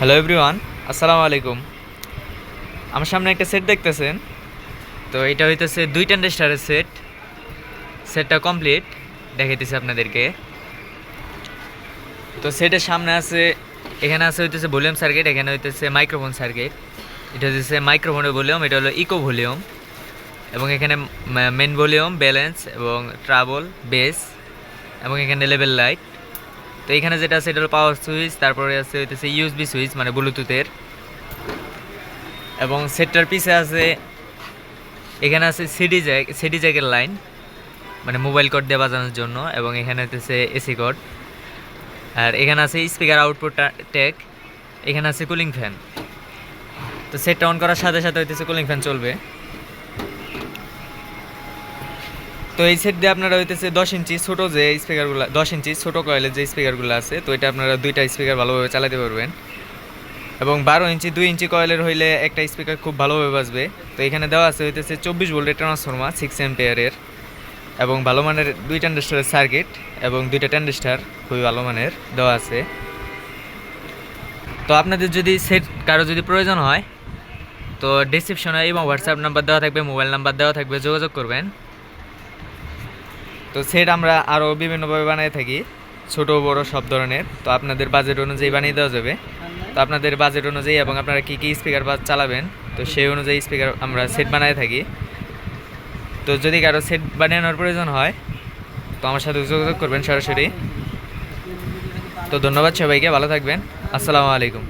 Hello everyone আসসালামু আলাইকুম আমার সামনে একটা সেট দেখতেছেন। তো এটা হইতেছে দুই টেন্ডেস্টারের সেট সেটটা কমপ্লিট দেখাইতেছি আপনাদেরকে। তো সেটের সামনে আছে, এখানে আছে হইতেছে ভলিউম সার্কিট এখানে হইতেছে মাইক্রোফোন সার্কিট এটা হইতেছে মাইক্রোফোনের ভলিউম এটা হলো ইকো ভলিউম এবং এখানে মেন ভলিউম ব্যালেন্স এবং ট্রাবল বেস এবং এখানে লেভেল লাইট তো এখানে যেটা আছে, এটা হলো পাওয়ার সুইচ তারপরে আছে হইতেছে ইউএসবি সুইচ মানে ব্লুটুথের এবং সেটটার পিছে আছে, এখানে আছে সিডি জ্যাক সিডি জ্যাকের লাইন মানে মোবাইল কোড দিয়ে বাজানোর জন্য, এবং এখানে হইতেছে এসি কোড আর এখানে আছে স্পিকার আউটপুট টেক এখানে আছে কুলিং ফ্যান তো সেটটা অন করার সাথে সাথে হইতেছে কুলিং ফ্যান চলবে। তো এই সেট দিয়ে আপনারা হইতেছে দশ ইঞ্চি ছোটো যে স্পিকারগুলো দশ ইঞ্চি ছোটো কয়েলের যে স্পিকারগুলো আছে, তো এটা আপনারা দুইটা স্পিকার ভালোভাবে চালাতে পারবেন। এবং বারো ইঞ্চি, দুই ইঞ্চি কয়েলের হইলে একটা স্পিকার খুব ভালোভাবে বাজবে। তো এখানে দেওয়া আছে হইতেছে চব্বিশ ভোল্টের ট্রান্সফর্মার সিক্স এম্পিয়ারের এবং ভালো মানের দুই ট্যান্ডেস্টারের সার্কিট এবং দুইটা ট্যান্ডেস্টার খুবই ভালো মানের দেওয়া আছে। তো আপনাদের যদি সেট কারও যদি প্রয়োজন হয়, তো ডিসক্রিপশনে এবং হোয়াটসঅ্যাপ নাম্বার দেওয়া থাকবে মোবাইল নাম্বার দেওয়া থাকবে, যোগাযোগ করবেন। তো সেট আমরা আরও বিভিন্নভাবে বানিয়ে থাকি, ছোট বড় সব ধরনের। তো আপনাদের বাজেট অনুযায়ী বানিয়ে দেওয়া যাবে। তো আপনাদের বাজেট অনুযায়ী এবং আপনারা কী কী স্পিকার বা চালাবেন, তো সেই অনুযায়ী স্পিকার আমরা সেট বানিয়ে থাকি। তো যদি কারও সেট বানানোর প্রয়োজন হয়, তো আমার সাথে যোগাযোগ করবেন সরাসরি। তো ধন্যবাদ সবাইকে, ভালো থাকবেন। আসসালামু আলাইকুম।